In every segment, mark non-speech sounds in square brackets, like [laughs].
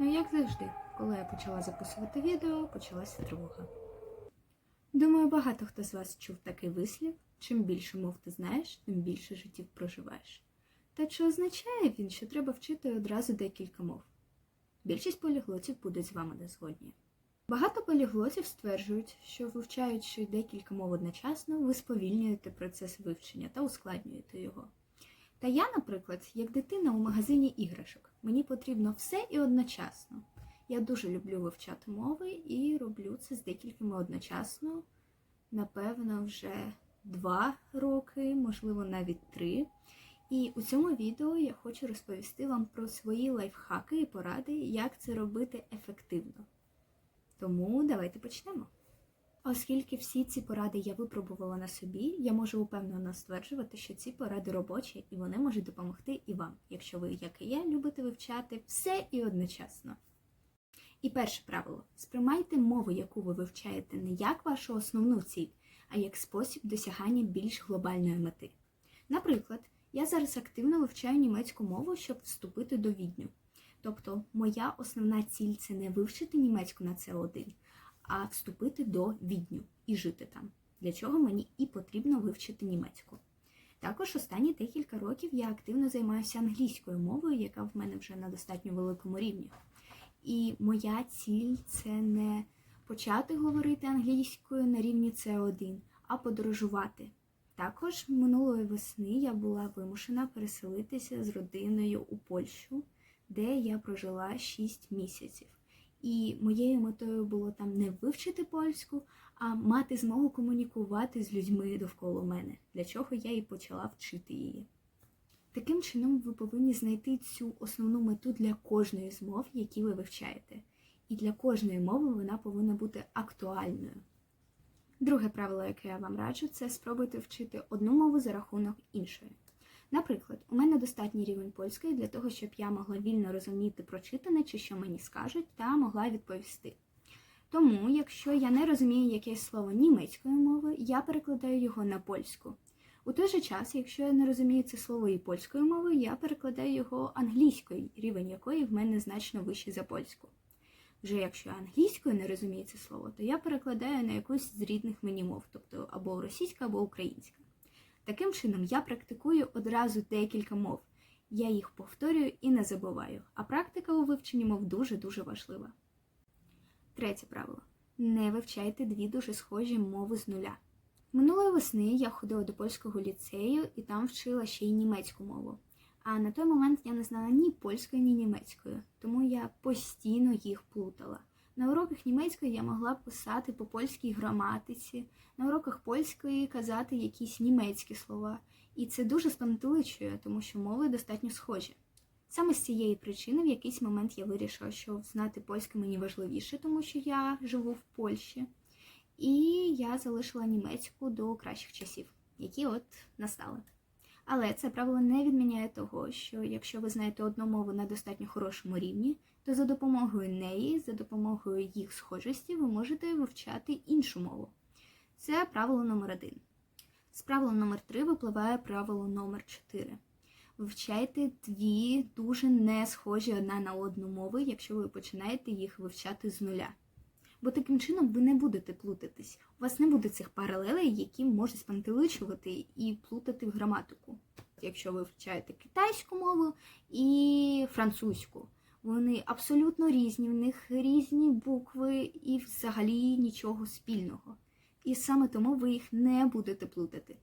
Ну, як завжди, коли я почала записувати відео, почалася тривога. Думаю, багато хто з вас чув такий вислів: чим більше мов ти знаєш, тим більше життів проживаєш. Та чи означає він, що треба вчити одразу декілька мов? Більшість поліглотів будуть з вами не згодні. Багато поліглотів стверджують, що вивчаючи декілька мов одночасно, ви сповільнюєте процес вивчення та ускладнюєте його. Та я, наприклад, як дитина у магазині іграшок, мені потрібно все і одночасно. Я дуже люблю вивчати мови і роблю це з декількома одночасно. Напевно, вже два роки, можливо, навіть три. І у цьому відео я хочу розповісти вам про свої лайфхаки і поради, як це робити ефективно. Тому давайте почнемо. Оскільки всі ці поради я випробувала на собі, я можу упевнено стверджувати, що ці поради робочі і вони можуть допомогти і вам, якщо ви, як і я, любите вивчати все і одночасно. І перше правило: сприймайте мову, яку ви вивчаєте, не як вашу основну ціль, а як спосіб досягання більш глобальної мети. Наприклад, я зараз активно вивчаю німецьку мову, щоб вступити до відню. Тобто, моя основна ціль це не вивчити німецьку на С1, а вступити до відню і жити там, для чого мені і потрібно вивчити німецьку. Також останні декілька років я активно займаюся англійською мовою, яка в мене вже на достатньо великому рівні. І моя ціль це не почати говорити англійською на рівні С1, а подорожувати. Також минулої весни я була вимушена переселитися з родиною у Польщу, де я прожила 6 місяців. І моєю метою було там не вивчити польську, а мати змогу комунікувати з людьми довкола мене, для чого я і почала вчити її. Таким чином, ви повинні знайти цю основну мету для кожної з мов, які ви вивчаєте. І для кожної мови вона повинна бути актуальною. Друге правило, яке я вам раджу, це спробуйте вчити одну мову за рахунок іншої. Наприклад, у мене достатній рівень польської для того, щоб я могла вільно розуміти прочитане чи що мені скажуть, та могла відповісти. Тому, якщо я не розумію якесь слово німецької мови, я перекладаю його на польську. У той же час, якщо я не розумію це слово і польською мовою, я перекладаю його англійською, рівень якої в мене значно вищий за польську. Вже якщо я англійською не розумію це слово, то я перекладаю на якусь з рідних мені мов, тобто або російська, або українська. Таким чином, я практикую одразу декілька мов. Я їх повторюю і не забуваю, а практика у вивченні мов дуже-дуже важлива. Третє правило: не вивчайте дві дуже схожі мови з нуля. Минулої весни я ходила до польського ліцею і там вчила ще й німецьку мову. А на той момент я не знала ні польської, ні німецької, тому я постійно їх плутала. На уроках німецької я могла писати по польській граматиці, на уроках польської казати якісь німецькі слова. І це дуже спантеличує, тому що мови достатньо схожі. Саме з цієї причини в якийсь момент я вирішила, що знати польську мені важливіше, тому що я живу в Польщі. І я залишила німецьку до кращих часів, які от настали. Але це правило не відміняє того, що якщо ви знаєте одну мову на достатньо хорошому рівні, то за допомогою неї, за допомогою їх схожості, ви можете вивчати іншу мову. Це правило номер один. З правила номер 3 випливає правило номер 4. Вивчайте дві дуже не схожі одна на одну мови, якщо ви починаєте їх вивчати з нуля. Бо таким чином ви не будете плутатись. У вас не буде цих паралелей, які можуть спантеличувати і плутати в граматику. Якщо ви вивчаєте китайську мову і французьку, вони абсолютно різні, в них різні букви і взагалі нічого спільного. І саме тому ви їх не будете плутати.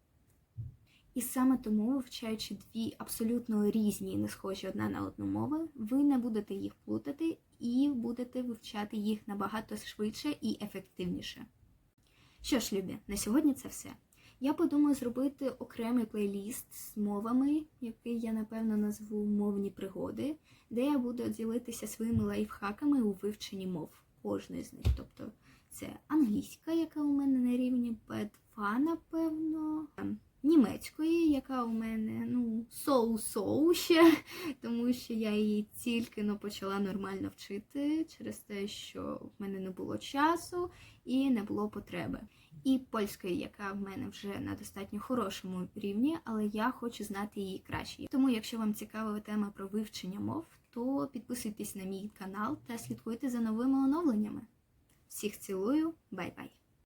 І саме тому, вивчаючи дві абсолютно різні не схожі одна на одну мови, ви не будете їх плутати і будете вивчати їх набагато швидше і ефективніше. Що ж, любі, на сьогодні це все. Я подумаю зробити окремий плейліст з мовами, який я напевно назву мовні пригоди, де я буду ділитися своїми лайфхаками у вивченні мов кожної з них. Тобто це англійська, яка у мене на рівні B2, напевно німецької, яка у мене ну, соу-соу ще, [laughs] тому що я її тільки но почала нормально вчити через те, що в мене не було часу і не було потреби. І польської, яка в мене вже на достатньо хорошому рівні, але я хочу знати її краще. Тому, якщо вам цікава тема про вивчення мов, то підписуйтесь на мій канал та слідкуйте за новими оновленнями. Всіх цілую, бай-бай!